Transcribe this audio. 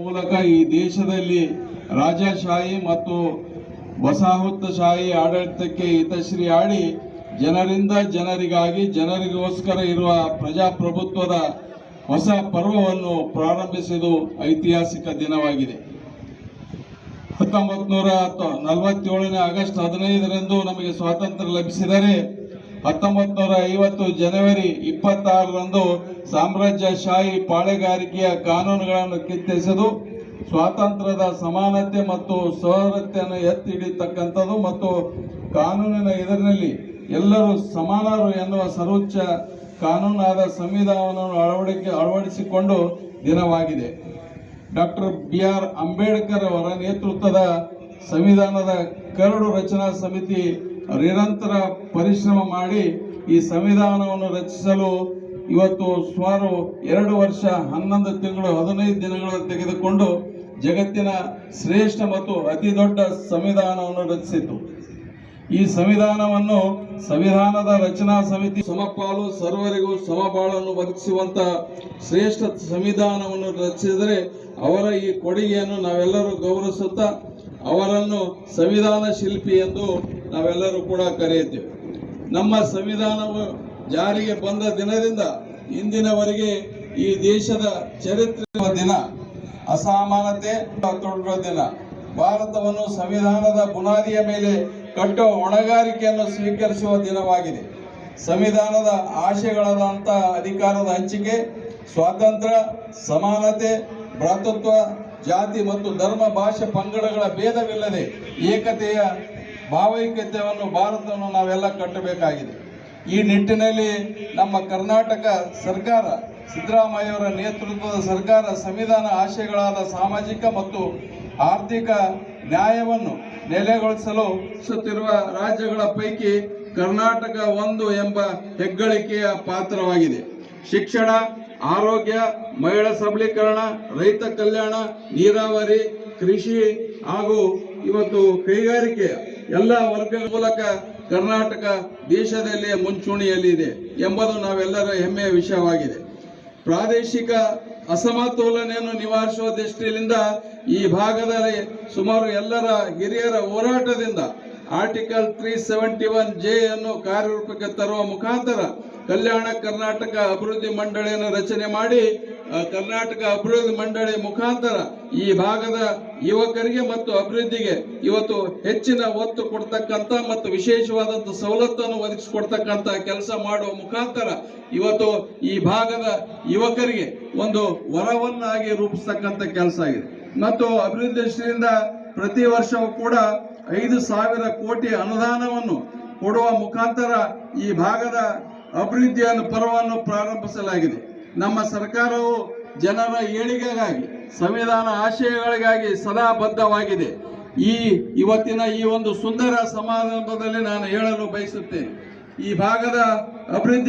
ಮೂಲಕ ಈ ದೇಶದಲ್ಲಿ ರಾಜಶಾಹಿ ಮತ್ತು ವಸಾಹತುಶಾಹಿ ಆಡಳಿತಕ್ಕೆ ಹಿತಶ್ರೀ ಆಡಿ ಜನರಿಂದ ಜನರಿಗಾಗಿ ಜನರಿಗೋಸ್ಕರ ಇರುವ ಪ್ರಜಾಪ್ರಭುತ್ವದ ಹೊಸ ಪರ್ವವನ್ನು ಪ್ರಾರಂಭಿಸಿದ ಐತಿಹಾಸಿಕ ದಿನವಾಗಿದೆ. ಹತ್ತೊಂಬತ್ತು ನೂರ ನಲವತ್ತೇಳನೇ ಆಗಸ್ಟ್ ಹದಿನೈದರಂದು ನಮಗೆ ಸ್ವಾತಂತ್ರ್ಯ ಲಭಿಸಿದರೆ ಹತ್ತೊಂಬತ್ತು ನೂರ ಐವತ್ತು ಜನವರಿ ಇಪ್ಪತ್ತಾರರಂದು ಸಾಮ್ರಾಜ್ಯಶಾಹಿ ಪಾಳೆಗಾರಿಕೆಯ ಕಾನೂನುಗಳನ್ನು ಕಿತ್ತೆಸೆದು, ಸ್ವಾತಂತ್ರ್ಯದ ಸಮಾನತೆ ಮತ್ತು ಸೌರತೆಯನ್ನು ಎತ್ತಿ ಹಿಡಿಯತಕ್ಕಂಥದ್ದು ಮತ್ತು ಕಾನೂನಿನ ಇದರಲ್ಲಿ ಎಲ್ಲರೂ ಸಮಾನರು ಎನ್ನುವ ಸರ್ವೋಚ್ಚ ಕಾನೂನಾದ ಸಂವಿಧಾನವನ್ನು ಅಳವಡಿಕೆ, ಅಳವಡಿಸಿಕೊಂಡು ದಿನವಾಗಿದೆ. ಡಾಕ್ಟರ್ ಬಿ ಆರ್ ಅಂಬೇಡ್ಕರ್ ಅವರ ನೇತೃತ್ವದ ಸಂವಿಧಾನದ ಕರಡು ರಚನಾ ಸಮಿತಿ ನಿರಂತರ ಪರಿಶ್ರಮ ಮಾಡಿ ಈ ಸಂವಿಧಾನವನ್ನು ರಚಿಸಲು ಇವತ್ತು ಸುಮಾರು ಎರಡು ವರ್ಷ ಹನ್ನೊಂದು ತಿಂಗಳು, ಹದಿನೈದು ದಿನಗಳು ತೆಗೆದುಕೊಂಡು ಜಗತ್ತಿನ ಶ್ರೇಷ್ಠ ಮತ್ತು ಅತಿ ದೊಡ್ಡ ಸಂವಿಧಾನವನ್ನು ರಚಿಸಿತು ಈ ಸಂವಿಧಾನವನ್ನು ಸಂವಿಧಾನದ ರಚನಾ ಸಮಿತಿ ಸಮಪಾಲು ಸರ್ವರಿಗೂ ಸಮಬಾಳನ್ನು ಒದಗಿಸುವಂತ ಶ್ರೇಷ್ಠ ಸಂವಿಧಾನವನ್ನು ರಚಿಸಿದರೆ ಅವರ ಈ ಕೊಡುಗೆಯನ್ನು ನಾವೆಲ್ಲರೂ ಗೌರವಿಸುತ್ತಾ ಅವರನ್ನು ಸಂವಿಧಾನ ಶಿಲ್ಪಿ ಎಂದು ನಾವೆಲ್ಲರೂ ಕೂಡ ಕರೆಯುತ್ತೇವೆ. ನಮ್ಮ ಸಂವಿಧಾನವು ಜಾರಿಗೆ ಬಂದ ದಿನದಿಂದ ಇಂದಿನವರೆಗೆ ಈ ದೇಶದ ಚರಿತ್ರೆ ದಿನ ಅಸಮಾನತೆ ತೊಡಗುವ ದಿನ, ಭಾರತವನ್ನು ಸಂವಿಧಾನದ ಬುನಾದಿಯ ಮೇಲೆ ಕಟ್ಟುವ ಹೊಣೆಗಾರಿಕೆಯನ್ನು ಸ್ವೀಕರಿಸುವ ದಿನವಾಗಿದೆ. ಸಂವಿಧಾನದ ಆಶಯಗಳಾದಂಥ ಅಧಿಕಾರದ ಹಂಚಿಕೆ, ಸ್ವಾತಂತ್ರ್ಯ, ಸಮಾನತೆ, ಭ್ರಾತೃತ್ವ, ಜಾತಿ ಮತ್ತು ಧರ್ಮ, ಭಾಷೆ, ಪಂಗಡಗಳ ಭೇದವಿಲ್ಲದೆ ಏಕತೆಯ ಭಾವೈಕ್ಯತೆಯನ್ನು, ಭಾರತವನ್ನು ನಾವೆಲ್ಲ ಕಟ್ಟಬೇಕಾಗಿದೆ. ಈ ನಿಟ್ಟಿನಲ್ಲಿ ನಮ್ಮ ಕರ್ನಾಟಕ ಸರ್ಕಾರ, ಸಿದ್ದರಾಮಯ್ಯವರ ನೇತೃತ್ವದ ಸರ್ಕಾರ ಸಂವಿಧಾನ ಆಶಯಗಳಾದ ಸಾಮಾಜಿಕ ಮತ್ತು ಆರ್ಥಿಕ ನ್ಯಾಯವನ್ನು ನೆಲೆಗೊಳಿಸಲು ಸುತ್ತಿರುವ ರಾಜ್ಯಗಳ ಪೈಕಿ ಕರ್ನಾಟಕ ಒಂದು ಎಂಬ ಹೆಗ್ಗಳಿಕೆಯ ಪಾತ್ರವಾಗಿದೆ. ಶಿಕ್ಷಣ, ಆರೋಗ್ಯ, ಮಹಿಳಾ ಸಬಲೀಕರಣ, ರೈತ ಕಲ್ಯಾಣ, ನೀರಾವರಿ, ಕೃಷಿ ಹಾಗೂ ಇವತ್ತು ಕೈಗಾರಿಕೆ ಎಲ್ಲ ವರ್ಗಗಳ ಮೂಲಕ ಕರ್ನಾಟಕ ದೇಶದಲ್ಲೇ ಮುಂಚೂಣಿಯಲ್ಲಿದೆ ಎಂಬುದು ನಾವೆಲ್ಲರ ಹೆಮ್ಮೆಯ ವಿಷಯವಾಗಿದೆ. ಪ್ರಾದೇಶಿಕ ಅಸಮತೋಲನೆಯನ್ನು ನಿವಾರಿಸುವ ದೃಷ್ಟಿಯಿಂದ ಈ ಭಾಗದಲ್ಲಿ ಸುಮಾರು ಎಲ್ಲರ ಹಿರಿಯರ ಹೋರಾಟದಿಂದ article three seventy one J ಅನ್ನು ಕಾರ್ಯರೂಪಕ್ಕೆ ತರುವ ಮುಖಾಂತರ ಕಲ್ಯಾಣ ಕರ್ನಾಟಕ ಅಭಿವೃದ್ಧಿ ಮಂಡಳಿಯನ್ನು ರಚನೆ ಮಾಡಿ ಕರ್ನಾಟಕ ಅಭಿವೃದ್ಧಿ ಮಂಡಳಿ ಮುಖಾಂತರ ಈ ಭಾಗದ ಯುವಕರಿಗೆ ಮತ್ತು ಅಭಿವೃದ್ಧಿಗೆ ಇವತ್ತು ಹೆಚ್ಚಿನ ಒತ್ತು ಕೊಡ್ತಕ್ಕಂಥ ಮತ್ತು ವಿಶೇಷವಾದಂಥ ಸವಲತ್ತನ್ನು ಒದಗಿಸಿಕೊಡ್ತಕ್ಕಂಥ ಕೆಲಸ ಮಾಡುವ ಮುಖಾಂತರ ಇವತ್ತು ಈ ಭಾಗದ ಯುವಕರಿಗೆ ಒಂದು ವರವನ್ನಾಗಿ ರೂಪಿಸ್ತಕ್ಕಂಥ ಕೆಲಸ ಆಗಿದೆ. ಮತ್ತು ಅಭಿವೃದ್ಧಿ ದೃಷ್ಟಿಯಿಂದ ಪ್ರತಿ ವರ್ಷವೂ ಕೂಡ ಐದು ಸಾವಿರ ಕೋಟಿ ಅನುದಾನವನ್ನು ಕೊಡುವ ಮುಖಾಂತರ ಈ ಭಾಗದ ಅಭಿವೃದ್ಧಿಯನ್ನು ಪರ್ವವನ್ನು ಪ್ರಾರಂಭಿಸಲಾಗಿದೆ. ನಮ್ಮ ಸರ್ಕಾರವು ಜನರ ಏಳಿಗೆಗಾಗಿ, ಸಂವಿಧಾನ ಆಶಯಗಳಿಗಾಗಿ ಸದಾ ಬದ್ಧವಾಗಿದೆ. ಈ ಇವತ್ತಿನ ಈ ಒಂದು ಸುಂದರ ಸಮಾರಂಭದಲ್ಲಿ ನಾನು ಹೇಳಲು ಬಯಸುತ್ತೇನೆ. ಈ ಭಾಗದ ಅಭಿವೃದ್ಧಿ